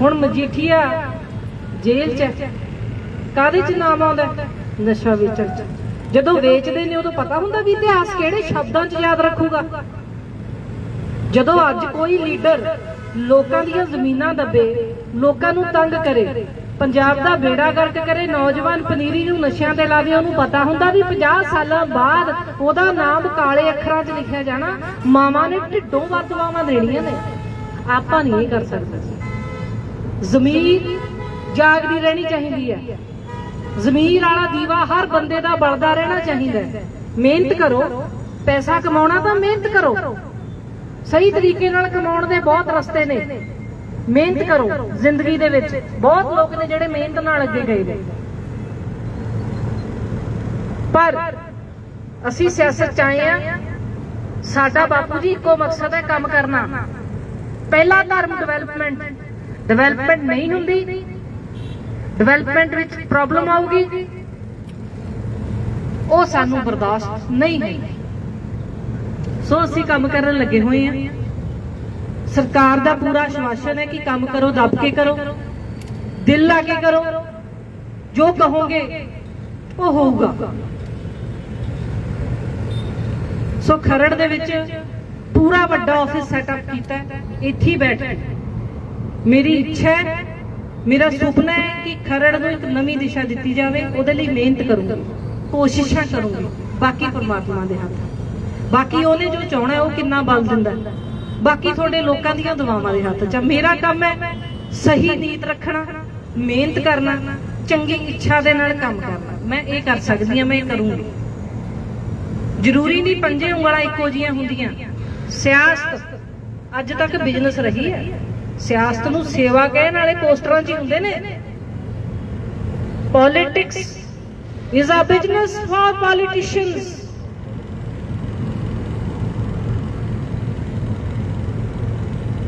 ਹੁਣ ਮਜੀਠੀਆ ਜੇਲ੍ਹ 'ਚ ਹੈ। ਕਾਹਦੇ 'ਚ ਨਾਮ ਆਉਂਦਾ? ਨਸ਼ਾ ਵੇਚਣ 'ਚ ਜਦੋਂ ਵੇਚਦੇ ਨੇ ਉਦੋਂ ਪਤਾ ਹੁੰਦਾ ਵੀ ਇਤਿਹਾਸ ਕਿਹੜੇ ਸ਼ਬਦਾਂ 'ਚ ਯਾਦ ਰੱਖੂਗਾ ਜਦੋਂ ਅੱਜ ਕੋਈ ਲੀਡਰ ਲੋਕਾਂ ਦੀਆਂ ਜ਼ਮੀਨਾਂ ਦੱਬੇ ਲੋਕਾਂ ਨੂੰ ਤੰਗ ਕਰੇ ਪੰਜਾਬ ਦਾ ਬੇੜਾ ਗਰਕ ਕਰੇ ਨੌਜਵਾਨ ਪਨੀਰੀ ਨੂੰ ਨਸ਼ਿਆਂ ਤੇ ਲਾਵੇ ਉਹਨੂੰ ਪਤਾ ਹੁੰਦਾ ਵੀ 50 ਸਾਲਾਂ ਬਾਅਦ ਉਹਦਾ ਨਾਮ ਕਾਲੇ ਅੱਖਰਾਂ 'ਚ ਲਿਖਿਆ ਜਾਣਾ ਮਾਵਾਂ ਨੇ ਢਿੱਡੋਂ ਵੱਧ ਦੁਆਵਾਂ ਦੇਣੀਆਂ ਨੇ ਆਪਾਂ ਨਹੀਂ ਕਰ ਸਕਦੇ ਜ਼ਮੀਰ ਜਾਗਦੀ ਰਹਿਣੀ ਚਾਹੀਦੀ ਹੈ। ਜ਼ਮੀਰ ਵਾਲਾ ਦੀਵਾ ਹਰ ਬੰਦੇ ਦਾ ਬਲਦਾ ਰਹਿਣਾ ਚਾਹੀਦਾ ਹੈ। ਮਿਹਨਤ ਕਰੋ, ਪੈਸਾ ਕਮਾਉਣਾ ਤਾਂ ਮਿਹਨਤ ਕਰੋ। ਸਹੀ ਤਰੀਕੇ ਨਾਲ ਕਮਾਉਣ ਦੇ ਬਹੁਤ ਰਸਤੇ ਨੇ। ਮਿਹਨਤ ਕਰੋ, ਜ਼ਿੰਦਗੀ ਦੇ ਵਿੱਚ। ਬਹੁਤ ਲੋਕ ਨੇ ਜਿਹੜੇ ਮਿਹਨਤ ਨਾਲ ਅੱਗੇ ਗਏ ਨੇ। ਪਰ ਅਸੀਂ ਸਿਆਸਤ ਚ ਆਏ ਆ ਸਾਡਾ ਬਾਪੂ ਜੀ ਇੱਕੋ ਮਕਸਦ ਹੈ ਕੰਮ ਕਰਨਾ। ਪਹਿਲਾ ਧਰਮ ਡਿਵੈਲਪਮੈਂਟ ਡਿਵੈਲਪਮੈਂਟ ਨਹੀਂ ਹੁੰਦੀ। ਡਿਵੈਲਪਮੈਂਟ ਵਿੱਚ ਪ੍ਰੋਬਲਮ ਆਊਗੀ। ਉਹ ਸਾਨੂੰ ਬਰਦਾਸ਼ਤ ਨਹੀਂ ਹੈ। ਸੋ ਅਸੀਂ ਕੰਮ ਕਰਨ ਲੱਗੇ ਹੋਏ ਹਾਂ। ਸਰਕਾਰ ਦਾ ਪੂਰਾ ਆਸ਼ਵਾਸਨ ਹੈ ਕਿ ਕੰਮ ਕਰੋ, ਦੱਬ ਕੇ ਕਰੋ। ਦਿਲ ਲਾ ਕੇ ਕਰੋ। ਜੋ ਕਹੋਗੇ, ਉਹ ਹੋਊਗਾ। ਸੋ ਖਰੜ ਦੇ ਵਿੱਚ ਪੂਰਾ ਵੱਡਾ ਆਫਿਸ ਸੈਟਅਪ ਕੀਤਾ ਇੱਥੇ ਹੀ ਬੈਠ ਕੇ। ਮੇਰੀ ਇੱਛਾ ਹੈ, ਮੇਰਾ ਸੁਪਨਾ ਹੈ ਕਿ ਖਰੜ ਨੂੰ ਇੱਕ ਨਵੀਂ ਦਿਸ਼ਾ ਦਿੱਤੀ ਜਾਵੇ, ਉਹਦੇ ਲਈ ਮਿਹਨਤ ਕਰੂੰਗੀ, ਕੋਸ਼ਿਸ਼ਾਂ ਕਰੂੰਗੀ, ਬਾਕੀ ਪਰਮਾਤਮਾ ਦੇ ਹੱਥ। ਬਾਕੀ ਉਹਨੇ ਜੋ ਚਾਹਣਾ ਉਹ ਕਿੰਨਾ ਬਲ ਦਿੰਦਾ ਬਾਕੀ ਤੁਹਾਡੇ ਲੋਕਾਂ ਦੀਆਂ ਦੁਆਵਾਂ ਦੇ ਹੱਥ 'ਚ ਮੇਰਾ ਕੰਮ ਹੈ ਸਹੀ ਨੀਤ ਰੱਖਣਾ, ਮਿਹਨਤ ਕਰਨਾ, ਚੰਗੀ ਇੱਛਾ ਦੇ ਨਾਲ ਕੰਮ ਕਰਨਾ। ਮੈਂ ਇਹ ਕਰ ਸਕਦੀ ਹਾਂ, ਮੈਂ ਇਹ ਕਰੂੰਗੀ। ਜ਼ਰੂਰੀ ਨਹੀਂ ਪੰਜੇ ਉਂਗਲਾਂ ਇੱਕੋ ਜੀਆਂ ਹੁੰਦੀਆਂ। ਸਿਆਸਤ ਅੱਜ ਤੱਕ ਬਿਜ਼ਨਸ ਰਹੀ ਹੈ। ਸਿਆਸਤ ਨੂੰ ਸੇਵਾ ਕਹਿਣ ਵਾਲੇ ਪੋਸਟਰਾਂ 'ਚ ਹੁੰਦੇ ਨੇ। Politics is a business for politicians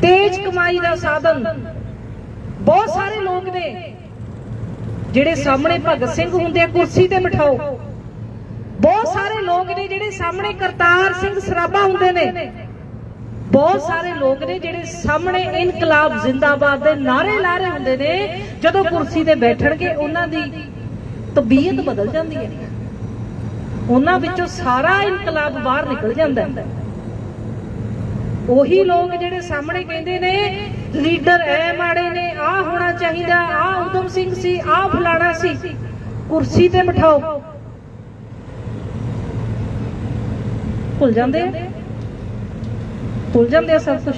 ਤੇਜ ਕਮਾਈ ਦਾ ਸਾਧਨ। ਬਹੁਤ ਸਾਰੇ ਲੋਕ ਨੇ, ਜਿਹੜੇ ਸਾਹਮਣੇ ਭਗਤ ਸਿੰਘ ਹੁੰਦੇ ਆ, ਕੁਰਸੀ ਤੇ ਬਿਠਾਓ। ਬਹੁਤ ਸਾਰੇ ਲੋਕ ਨੇ ਜਿਹੜੇ ਸਾਹਮਣੇ ਕਰਤਾਰ ਸਿੰਘ ਸਰਾਭਾ ਹੁੰਦੇ ਨੇ। ਬਹੁਤ ਸਾਰੇ ਲੋਕ ਨੇ ਜਿਹੜੇ ਸਾਹਮਣੇ ਇਨਕਲਾਬ ਜ਼ਿੰਦਾਬਾਦ ਦੇ ਨਾਰੇ ਲਾ ਰਹੇ ਹੁੰਦੇ ਨੇ, ਜਦੋਂ ਕੁਰਸੀ ਤੇ ਬੈਠਣਗੇ, ਉਹਨਾਂ ਦੀ ਤਬੀਅਤ ਬਦਲ ਜਾਂਦੀ ਹੈ। ਉਹਨਾਂ ਵਿੱਚੋਂ ਸਾਰਾ ਇਨਕਲਾਬ ਬਾਹਰ ਨਿਕਲ ਜਾਂਦਾ ਹੈ। ਉਹੀ ਲੋਕ ਜਿਹੜੇ ਸਾਹਮਣੇ ਕਹਿੰਦੇ ਨੇ, ਲੀਡਰ ਐ ਮਾੜੇ ਨੇ ਆ ਹੋਣਾ ਚਾਹੀਦਾ ਆ ਉਦਮ ਸਿੰਘ ਸੀ ਆ ਫਲਾਣਾ ਸੀ, ਕੁਰਸੀ ਤੇ ਬਿਠਾਓ। ਭੁੱਲ ਜਾਂਦੇ ਆ। ਭੁੱਲ ਜਾਂਦੇ ਆ ਸਭ ਕੁਝ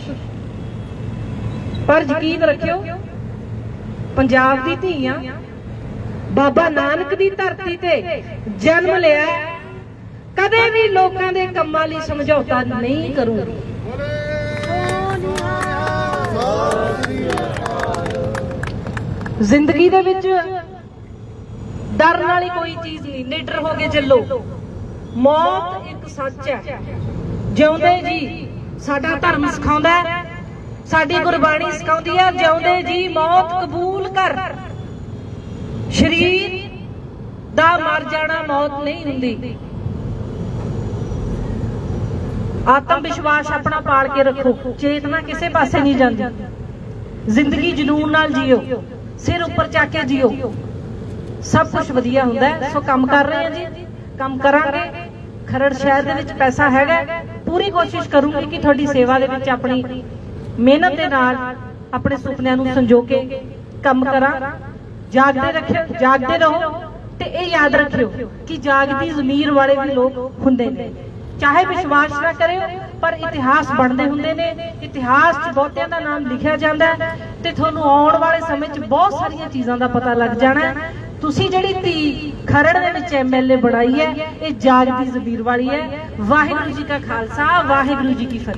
ਪਰ ਯਕੀਨ ਰੱਖਿਓ, ਪੰਜਾਬ ਦੀ ਧੀਆਂ ਬਾਬਾ ਨਾਨਕ ਦੀ ਧਰਤੀ ਤੇ ਜਨਮ ਲਿਆ ਕਦੇ ਵੀ ਲੋਕਾਂ ਦੇ ਕੰਮਾਂ ਲਈ ਸਮਝੌਤਾ ਨਹੀਂ ਕਰੂੰਗੀ। ਜ਼ਿੰਦਗੀ ਦੇ ਵਿੱਚ ਡਰਨ ਵਾਲੀ ਕੋਈ ਚੀਜ਼ ਨਹੀਂ, ਨਿਡਰ ਹੋ ਕੇ ਚੱਲੋ ਮੌਤ ਇੱਕ ਸੱਚ ਹੈ। ਜਿਉਂਦੇ ਜੀ ਸਾਡਾ ਧਰਮ ਸਿਖਾਉਂਦਾ ਹੈ, ਸਾਡੀ ਗੁਰਬਾਣੀ ਸਿਖਾਉਂਦੀ ਹੈ, ਜਿਉਂਦੇ ਜੀ ਮੌਤ ਕਬੂਲ ਕਰ। ਸ਼ਰੀਰ ਦਾ ਮਰ ਜਾਣਾ ਮੌਤ ਨਹੀਂ ਹੁੰਦੀ। ਆਤਮ ਵਿਸ਼ਵਾਸ ਆਪਣਾ ਪਾਲ ਕੇ ਰੱਖੋ, ਚੇਤਨਾ ਕਿਸੇ ਪਾਸੇ ਨਹੀਂ ਜਾਂਦੀ। ਜ਼ਿੰਦਗੀ ਜਨੂਨ ਨਾਲ ਜੀਓ, ਸਿਰ ਉੱਪਰ ਚੱਕ ਕੇ ਜੀਓ। ਸਭ ਕੁਝ ਵਧੀਆ ਹੁੰਦਾ ਸੋ ਕੰਮ ਕਰ ਰਹੇ ਹਾਂ ਜੀ, ਕੰਮ ਕਰਾਂਗੇ। ਖਰੜ ਸ਼ਹਿਰ ਦੇ ਵਿੱਚ ਪੈਸਾ ਹੈਗਾ ਪੂਰੀ ਕੋਸ਼ਿਸ਼ ਕਰੂੰਗੀ ਕਿ ਤੁਹਾਡੀ ਸੇਵਾ ਦੇ ਵਿੱਚ ਆਪਣੀ ਮਿਹਨਤ ਦੇ ਨਾਲ ਆਪਣੇ ਸੁਪਨਿਆਂ ਨੂੰ ਸੰਜੋ ਕੇ ਕੰਮ ਕਰਾਂ, ਜਾਗਦੇ ਰੱਖਿਓ, ਜਾਗਦੇ ਰਹੋ ਤੇ ਇਹ ਯਾਦ ਰੱਖਿਓ ਕਿ ਜਾਗਦੀ ਜ਼ਮੀਰ ਵਾਲੇ ਵੀ ਲੋਕ ਹੁੰਦੇ ਨੇ। ਚਾਹੇ ਵਿਸ਼ਵਾਸ ਨਾ ਕਰਿਓ, ਪਰ ਇਤਿਹਾਸ ਬਣਦੇ ਹੁੰਦੇ ਨੇ। ਇਤਿਹਾਸ 'ਚ ਬਹੁਤਿਆਂ ਦਾ ਨਾਮ ਲਿਖਿਆ ਜਾਂਦਾ ਹੈ ਤੇ ਤੁਹਾਨੂੰ ਆਉਣ ਵਾਲੇ ਸਮੇਂ 'ਚ ਬਹੁਤ ਸਾਰੀਆਂ ਚੀਜ਼ਾਂ ਦਾ ਪਤਾ ਲੱਗ ਜਾਣਾ ਤੁਸੀਂ ਜਿਹੜੀ ਧੀ ਖਰੜ ਦੇ ਵਿੱਚ ਐਮਐਲਏ ਬਣਾਈ ਹੈ, ਇਹ ਜਾਗਦੀ ਜ਼ਮੀਰ ਵਾਲੀ ਹੈ। ਵਾਹਿਗੁਰੂ ਜੀ ਕਾ ਖਾਲਸਾ, ਵਾਹਿਗੁਰੂ ਜੀ ਕੀ ਫਤਿਹ।